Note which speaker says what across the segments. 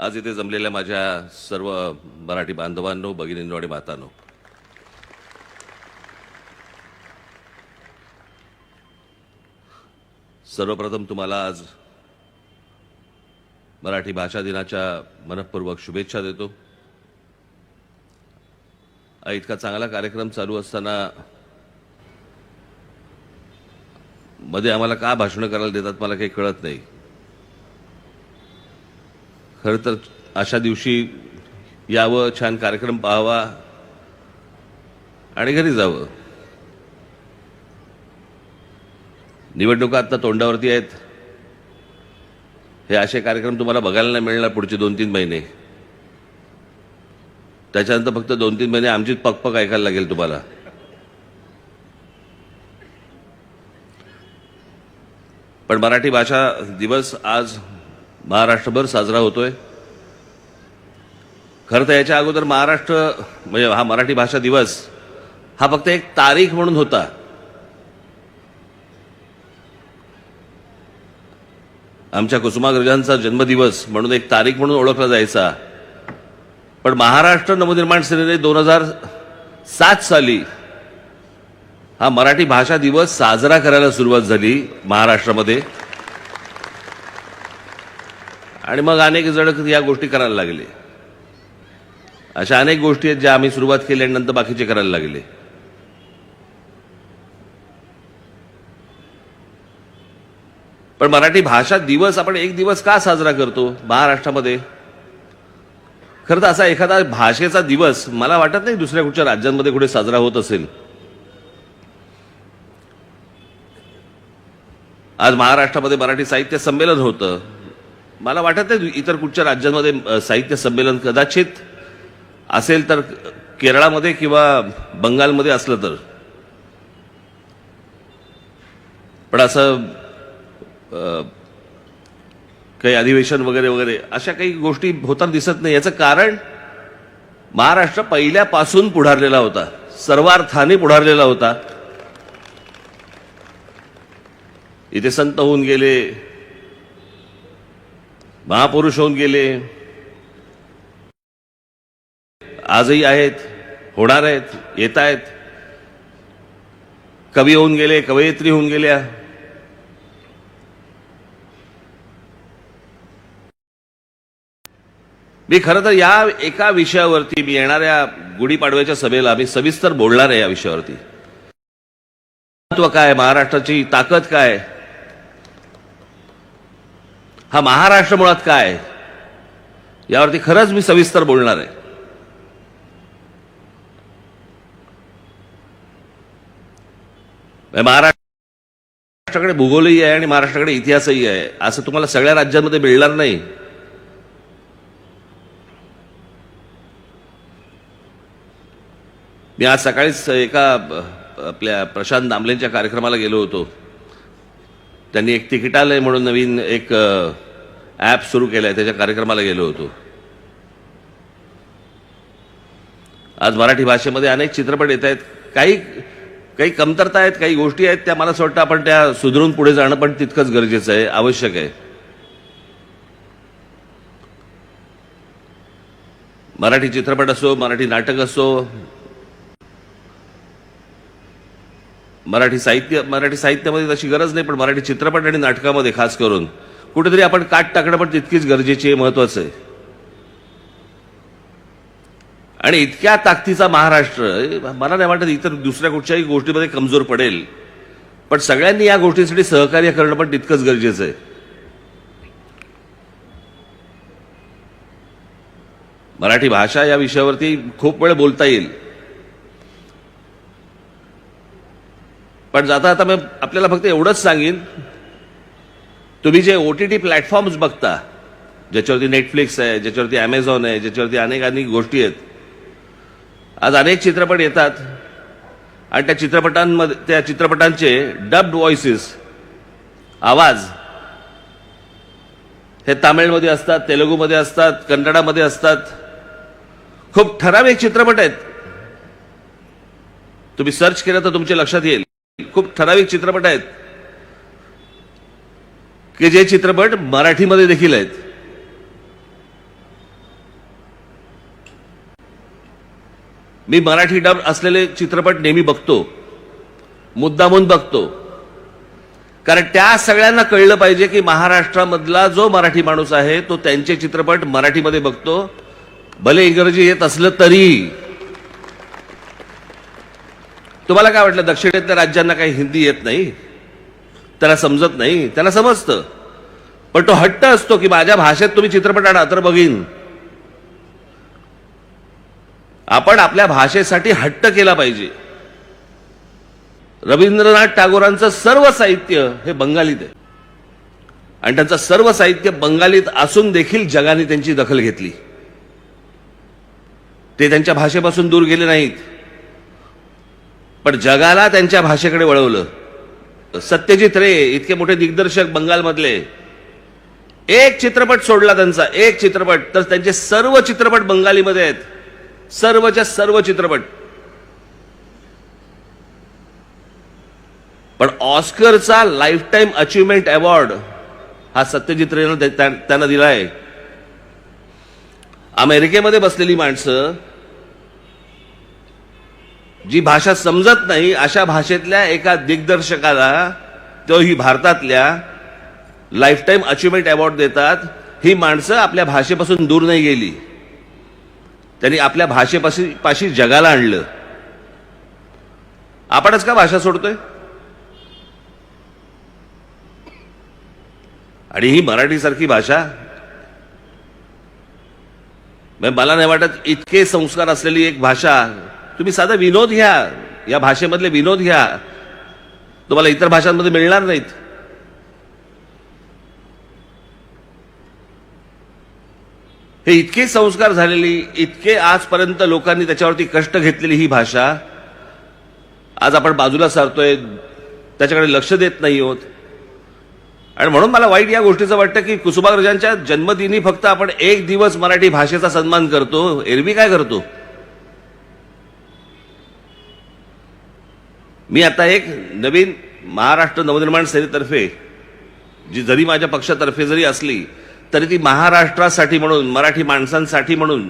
Speaker 1: आज इथे जमलेल्या माझ्या सर्व मराठी बांधवांनो भगिनींनो आणि मातांनो. सर्वप्रथम तुम्हाला आज मराठी भाषा दिनाच्या मनपूर्वक शुभेच्छा देतो. इतका चांगला कार्यक्रम चालू असताना मध्ये आम्हाला का भाषणं करायला देतात मला काही कळत नाही. खरं तर अशा दिवशी यावं छान कार्यक्रम पाहावा आणि घरी जावं. निवडणुका आता तोंडावरती आहेत. हे असे कार्यक्रम तुम्हाला बघायला नाही मिळणार पुढचे दोन तीन महिने. त्याच्यानंतर फक्त दोन तीन महिने आमचीच पकपक ऐकायला लागेल तुम्हाला. पण मराठी भाषा दिवस आज महाराष्ट्रभर साजरा होतोय. खरं तर याच्या अगोदर महाराष्ट्र म्हणजे हा मराठी भाषा दिवस हा फक्त एक तारीख म्हणून होता. आमच्या कुसुमाग्रजांचा जन्मदिवस म्हणून एक तारीख म्हणून ओळखला जायचा. पण महाराष्ट्र नवनिर्माण सेनेने दोन हजार सात साली हा मराठी भाषा दिवस साजरा करायला सुरुवात झाली महाराष्ट्रामध्ये. आणि मग अनेक जण या गोष्टी करायला लागले. अशा अनेक गोष्टी आहेत ज्या आम्ही सुरुवात केली आणि नंतर बाकीचे करायला लागले. पण मराठी भाषा दिवस आपण एक दिवस का साजरा करतो महाराष्ट्रामध्ये? खरं तर असा एखादा भाषेचा दिवस मला वाटत नाही दुसऱ्या कुठच्या राज्यांमध्ये कुठे साजरा होत असेल. आज महाराष्ट्रामध्ये मराठी साहित्य संमेलन होतं. मला वाटत नाही इतर कुठच्या राज्यांमध्ये साहित्य संमेलन कदाचित असेल तर केरळामध्ये किंवा बंगालमध्ये असलं तर. पण असं काही अधिवेशन वगैरे वगैरे अशा काही गोष्टी होताना दिसत नाही. याचं कारण महाराष्ट्र पहिल्यापासून पुढारलेला होता. सर्वार्थाने पुढारलेला होता. इथे संत होऊन गेले महापुरुष होऊन गेले. आजही आहेत होणार आहेत येत आहेत कवी होऊन गेले कवयित्री होऊन गेल्या. मी खरं तर या एका विषयावरती मी येणाऱ्या गुढीपाडव्याच्या सभेला मी सविस्तर बोलणार आहे या विषयावरती. महत्त्व काय महाराष्ट्राची ताकद काय? हा महाराष्ट्र मुळात काय? यावरती खरंच मी सविस्तर बोलणार आहे. महाराष्ट्राकडे भूगोलही आहे आणि महाराष्ट्राकडे इतिहासही आहे. असं तुम्हाला सगळ्या राज्यांमध्ये मिळणार नाही. मी आज सकाळीच एका आपल्या प्रशांत दामलेंच्या कार्यक्रमाला गेलो होतो. त्यांनी एक तिकिटालय म्हणून नवीन एक ॲप सुरू केलं आहे त्याच्या कार्यक्रमाला गेलो होतो. आज मराठी भाषेमध्ये अनेक चित्रपट येत आहेत. काही काही कमतरता आहेत काही गोष्टी आहेत त्या मला असं वाटतं आपण त्या सुधरून पुढे जाणं पण तितकंच गरजेचं आहे आवश्यक आहे. मराठी चित्रपट असो मराठी नाटक असो मराठी साहित्य मराठी साहित्यामध्ये तशी गरज नाही पण मराठी चित्रपट आणि नाटकामध्ये खास करून. कुठेतरी आपण काट टाकणं पण तितकीच गरजेची आहे महत्वाचं आहे. आणि इतक्या ताकदीचा महाराष्ट्र मला नाही वाटत इतर दुसऱ्या कुठच्याही गोष्टीमध्ये कमजोर पडेल. पण सगळ्यांनी या गोष्टीसाठी सहकार्य करणं पण तितकंच गरजेचं आहे. मराठी भाषा या विषयावरती खूप वेळ बोलता येईल. पण जाता आता मी आपल्याला फक्त एवढंच सांगेन तुम्ही जे ओ टी टी प्लॅटफॉर्म्स बघता ज्याच्यावरती नेटफ्लिक्स आहे ज्याच्यावरती अमेझॉन आहे ज्याच्यावरती अनेक अनेक गोष्टी आहेत आज अनेक चित्रपट येतात. आणि त्या चित्रपटांमध्ये त्या चित्रपटांचे डब्ड व्हॉइसेस आवाज हे तामिळमध्ये असतात तेलुगूमध्ये असतात कन्नडामध्ये असतात. खूप ठराविक चित्रपट आहेत. तुम्ही सर्च केलं तर तुमच्या लक्षात येईल. खूप ठराविक चित्रपट आहेत. की जे चित्रपट मराठीमध्ये देखील आहेत. मी मराठी डब असलेले चित्रपट नेहमी बघतो. मुद्दामून बघतो. कारण त्या सगळ्यांना कळलं पाहिजे की महाराष्ट्रामधला जो मराठी माणूस आहे तो त्यांचे चित्रपट मराठीमध्ये बघतो. भले इंग्रजी येत असलं तरी. तुम्हाला काय वाटलं दक्षिणेतल्या राज्यांना काही हिंदी येत नाही? त्याला समजत नाही? त्यांना समजतं. पण तो हट्ट असतो की माझ्या भाषेत तुम्ही चित्रपट आणा तर बघीन. आपण आपल्या भाषेसाठी हट्ट केला पाहिजे. रवींद्रनाथ टागोरांचं सर्व साहित्य हे बंगालीत आहे. आणि त्यांचं सर्व साहित्य बंगालीत असून देखील जगाने त्यांची दखल घेतली. ते त्यांच्या भाषेपासून दूर गेले नाहीत. पण जगाला त्यांच्या भाषेकडे वळवलं. सत्यजित रे इतके मोठे दिग्दर्शक बंगालमधले. एक चित्रपट सोडला त्यांचा एक चित्रपट. तर त्यांचे सर्व चित्रपट बंगालीमध्ये आहेत. सर्वच्या सर्व चित्रपट. पण ऑस्करचा लाईफ टाईम अचिव्हमेंट अवॉर्ड हा सत्यजित रेनं त्या- त्यांना दिलाय. अमेरिकेमध्ये बसलेली माणसं जी भाषा समजत नाही अशा भाषेतल्या एका दिग्दर्शकाला तोही भारतातल्या लाईफटाईम अचिव्हमेंट अवॉर्ड देतात. ही माणसं आपल्या भाषेपासून दूर नाही गेली. त्यांनी आपल्या भाषेपाशी पाशी जगाला आणलं. आपणच का भाषा सोडतोय? आणि ही मराठीसारखी भाषा? मला नाही वाटत इतके संस्कार असलेली एक भाषा तुम्ही साधा विनोद घ्या. या भाषेमधले विनोद घ्या. तुम्हाला इतर भाषांमध्ये मिळणार नाहीत. हे इतके संस्कार झालेली इतके आजपर्यंत लोकांनी त्याच्यावरती कष्ट घेतलेली ही भाषा आज आपण बाजूला सारतोय त्याच्याकडे लक्ष देत नाही होत. आणि म्हणून मला वाईट या गोष्टीचं वाटतं की कुसुमाग्रजांच्या जन्मदिनी फक्त आपण एक दिवस मराठी भाषेचा सन्मान करतो. एरवी काय करतो? मी आता एक नवीन महाराष्ट्र नवनिर्माण सेनेतर्फे जी जरी माझ्या पक्षातर्फे जरी असली तरी ती महाराष्ट्रासाठी म्हणून मराठी माणसांसाठी म्हणून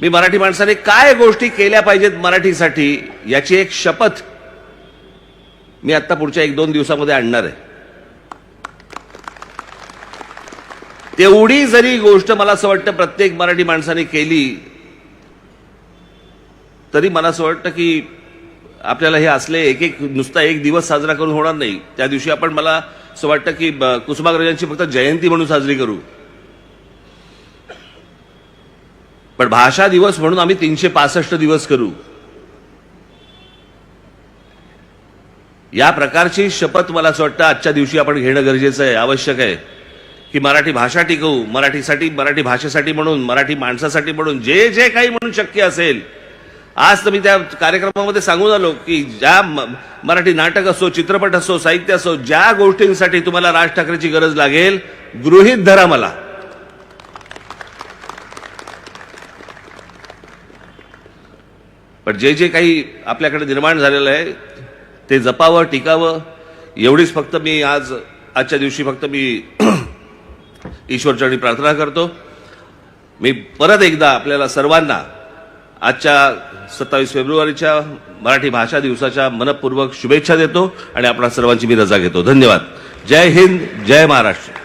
Speaker 1: मी मराठी माणसाने काय गोष्टी केल्या पाहिजेत मराठीसाठी याची एक शपथ मी आता पुढच्या एक दोन दिवसामध्ये आणणार आहे. तेवढी जरी गोष्ट मला असं वाटतं प्रत्येक मराठी माणसाने केली तरी मला असं वाटतं की आपल्याला हे असले एक एक नुसता एक दिवस साजरा करून होणार नाही. त्या दिवशी आपण मला असं वाटतं की कुसुमाग्रजांची फक्त जयंती म्हणून साजरी करू. पण भाषा दिवस म्हणून आम्ही तीनशे पासष्ट दिवस करू. या प्रकारची शपथ मला असं वाटतं आजच्या दिवशी आपण घेणं गरजेचं आहे आवश्यक आहे. की मराठी भाषा टिकवू. मराठीसाठी मराठी भाषेसाठी म्हणून मराठी माणसासाठी म्हणून जे जे काही म्हणून शक्य असेल आज तर मी त्या कार्यक्रमामध्ये सांगून आलो की ज्या म- मराठी नाटक असो चित्रपट असो साहित्य असो ज्या गोष्टींसाठी तुम्हाला राज ठाकरेची गरज लागेल गृहित धरा मला. पण जे जे काही आपल्याकडे निर्माण झालेलं आहे ते जपावं टिकावं एवढीच फक्त मी आज आजच्या दिवशी फक्त मी ईश्वरचरणी प्रार्थना करतो. मी परत एकदा आपल्याला सर्वांना आजच्या सत्तावीस फेब्रुवारीच्या मराठी भाषा दिवसाच्या मनपूर्वक शुभेच्छा देतो आणि आपणा सर्वांची मी रजा घेतो. धन्यवाद. जय हिंद जय महाराष्ट्र.